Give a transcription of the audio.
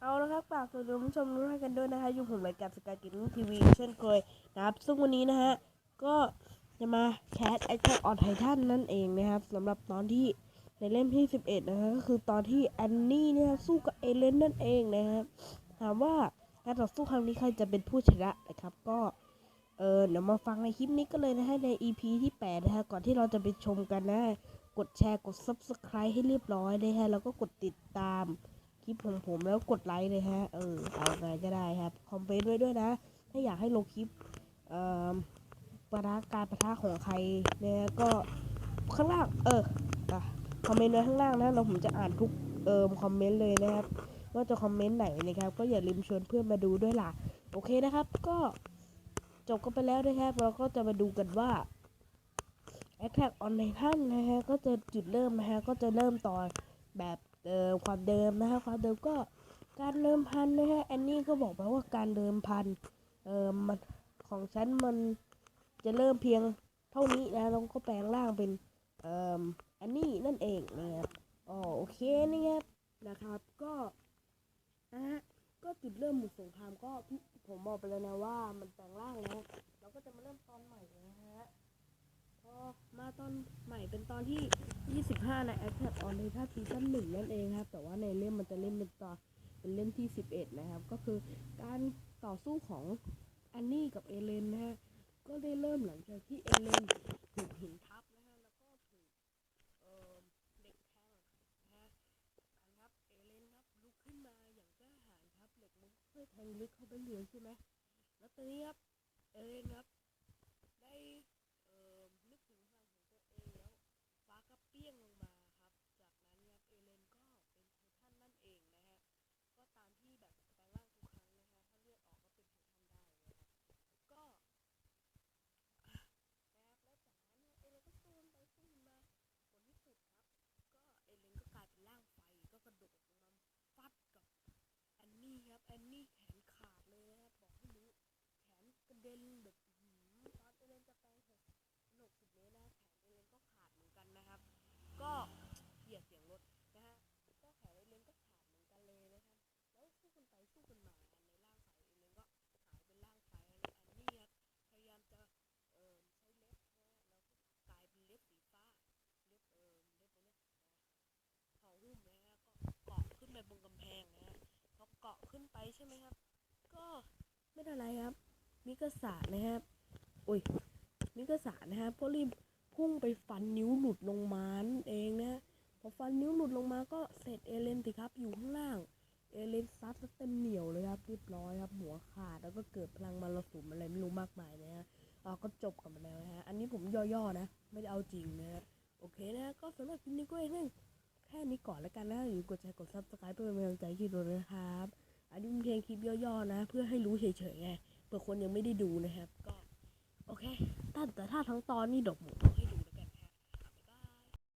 เอาละครับฝากคุณผู้ชมทุกท่านกันด้วยนะคะอยู่ผมรายการสกายกินทีวีเช่นเคยนะครับ ซึ่งวันนี้นะฮะ ก็จะมาแคสแอคชั่นออนไททันนั่นเองนะครับสำหรับตอนที่ในเล่มที่ 11 นะฮะก็คือตอนที่แอนนี่เนี่ยสู้กับเอเลนนั่นเองนะครับถามว่าการต่อสู้ครั้งนี้ใครจะเป็นผู้ชนะนะครับ ก็เออเดี๋ยวมาฟังในคลิปนี้กันเลยนะฮะใน EP ที่ 8 นะฮะก่อนที่เราจะไปชมกันนะ กดแชร์กด Subscribe ให้เรียบร้อยนะฮะแล้วก็กดติดตาม คลิปของผมแล้วกดไลค์เลยฮะ เออ เอาไงก็ได้ครับ คอมเมนต์ไว้ด้วยนะ ถ้าอยากให้ลงคลิปเอ่อปะทะการปะทะของใครเนี่ยก็ข้างล่าง เอออะคอมเมนต์ไว้ข้างล่างนะ เราผมจะอ่านทุกเอ่อคอมเมนต์เลยนะครับ ว่าจะคอมเมนต์ไหนนะครับ ก็อย่าลืมชวนเพื่อนมาดูด้วยล่ะ โอเคนะครับ ก็จบกันไปแล้วนะครับ เราก็จะมาดูกันว่า Attack on Titan นะฮะ ก็จะจุดเริ่มนะฮะ ก็จะเริ่มตอนแบบ เอ่อความเดิมนะฮะความเดิมก็การเดิมพันนะฮะแอนนี่ก็บอกไปว่าการเดิมพันเอ่อมันของฉันมันจะเริ่มเพียงเท่านี้นะแล้วก็แปลงร่างเป็นเอ่อแอนนี่นั่นเองนะครับอ๋อโอเคนะครับนะครับก็นะฮะก็จุดเริ่มบุกสงครามก็ผมบอกไปแล้วนะว่ามันแปลงร่างแล้ว เราก็จะมาเริ่มตอนใหม่นะฮะ ใหม่เป็นตอนที่ 25 ใน Attack on Titan Season 1นั่นเองครับ แต่ว่าในเล่มมันจะเล่มเป็นตอนเป็นเล่มที่ 11 นะครับ ก็คือการต่อสู้ของแอนนี่กับเอเลนนะฮะ ก็ได้เริ่มหลังจากที่เอเลนถูกหินทับนะฮะ แล้วก็ถูกเอ่อเหล็กแทงนะฮะอันครับเอเลนครับลุกขึ้นมาอย่างกล้าหาญครับเหล็กมันค่อแทงลึกเข้าไปเรื่อยใช่ไหมแล้วตอนนี้ครับเอเลนครับได้ เอ่อนึกถึงพลังของตัวเองแล้วฟ้าก็เปี้ยงลงมาครับ จากนั้นครับเอเลนก็เป็นไททันนั่นเองนะฮะ ก็ตามที่แบบแปลงร่างทุกครั้งนะฮะ ถ้าเลือดออกก็เป็นไททันได้นะครับก็อะนะครับแล้วจากนั้นเนี่ยเอเลนก็สู้ไปสู้มาผลที่สุดครับ ก็เอเลนก็กลายเป็นร่างไฟก็กระโดดลงมาฟัดกับแอน นี่ครับแอนนี่แขนขาดเลยนะครับบอกให้รู้แขนกระเด็นแบบ ขึ้นไปใช่ไหมครับ ก็ไม่ได้อะไรครับ มิกาสะนะครับอุ้ยมิกาสานะฮะก็รีบพุ่งไปฟันนิ้วหลุดลงมานเองนะพอฟันนิ้วหลุดลงมาก็เสร็จเอเลนสิครับอยู่ข้างล่าง เอเลนซัดเต็มเหนียวเลยครับเรียบร้อยครับหัวขาดแล้วก็เกิดพลังมรสุมอะไรไม่รู้มากมายนะฮะอ่าก็จบกันไปแล้วนะฮะอันนี้ผมย่อๆนะ ไม่ได้เอาจริงนะฮะโอเคนะก็สำหรับคลิปนี้ก็เองแค่นี้ก่อนแล้วกันนะหรือกดแชร์กดซับสไครป์เพื่อเป็นกำลังใจให้ด้วยนะครับ อันนี้เป็นเพียงคลิปย่อๆนะ เพื่อให้รู้เฉยๆไงเผื่อคนยังไม่ได้ดูนะครับ ก็ โอเคแต่แต่ถ้าทั้งตอนนี่ดอกหมูให้ดู